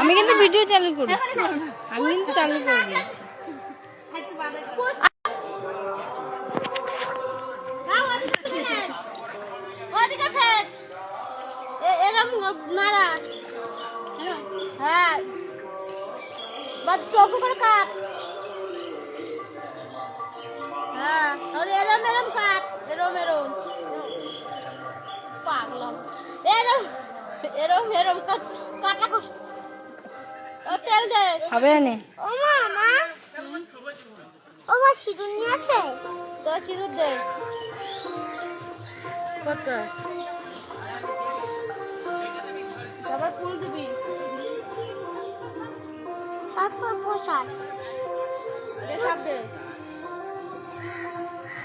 আমি কিন্তু ভিডিও চালু করি। আমি কিন্তু চালু করে। হ্যাঁ, বা করে হ্যাঁ এরম এরম কাট এরম এরম। পাগলাম। এরম। এরম এরম কাট কাটা কষ ও তেল দে। হবে না ও মা মা। ও মা সিঁদুর নিয়ে আছে? তো সিঁদুর দে। কত? ফুল দিবি। তারপর প্রসাদ। দে সব দে।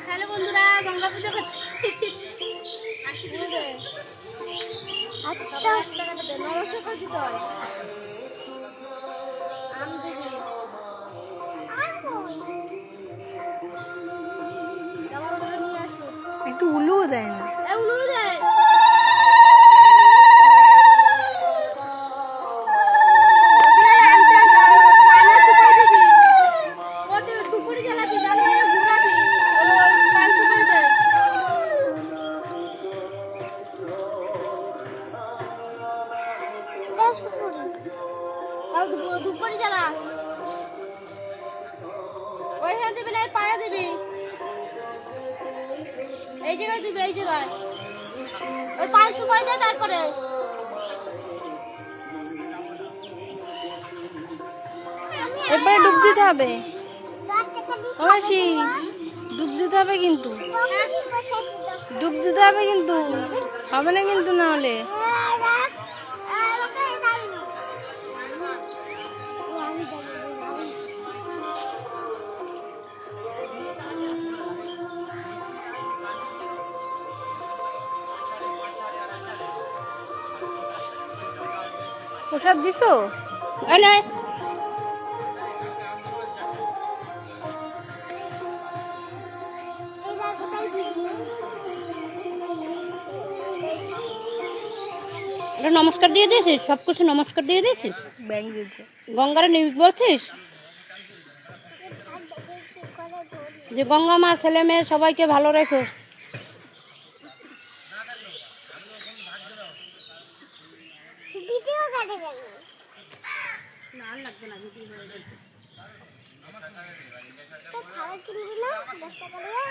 হ্যালো বন্ধুরা গঙ্গা পুজো করছি। দিতে হয় আম দিবি একটু উলুও দেয় না। এ উলুলু তাও। ওইখানে দিবি না এই পাড়ে দিবি। এই জায়গায় দিবি এই জায়গায়। ওই পান সুপারি দে তারপরে। এরপরে ডুব দিতে হবে। অবশ্যই ডুব দিতে হবে কিন্তু। ডুব দিতে হবে কিন্তু। হবে না কিন্তু না হলে। প্রসাদ দিছো। নমস্কার দিয়ে দিয়েছিস? সব কিছু নমস্কার দিয়ে দিয়েছিস? গঙ্গারে নিবি বলছিস? যে গঙ্গা মা ছেলে মেয়ে সবাইকে ভালো রেখো। ভিডিও কাটবে তো খাবার কিনবি না দশ টাকা দিয়ে।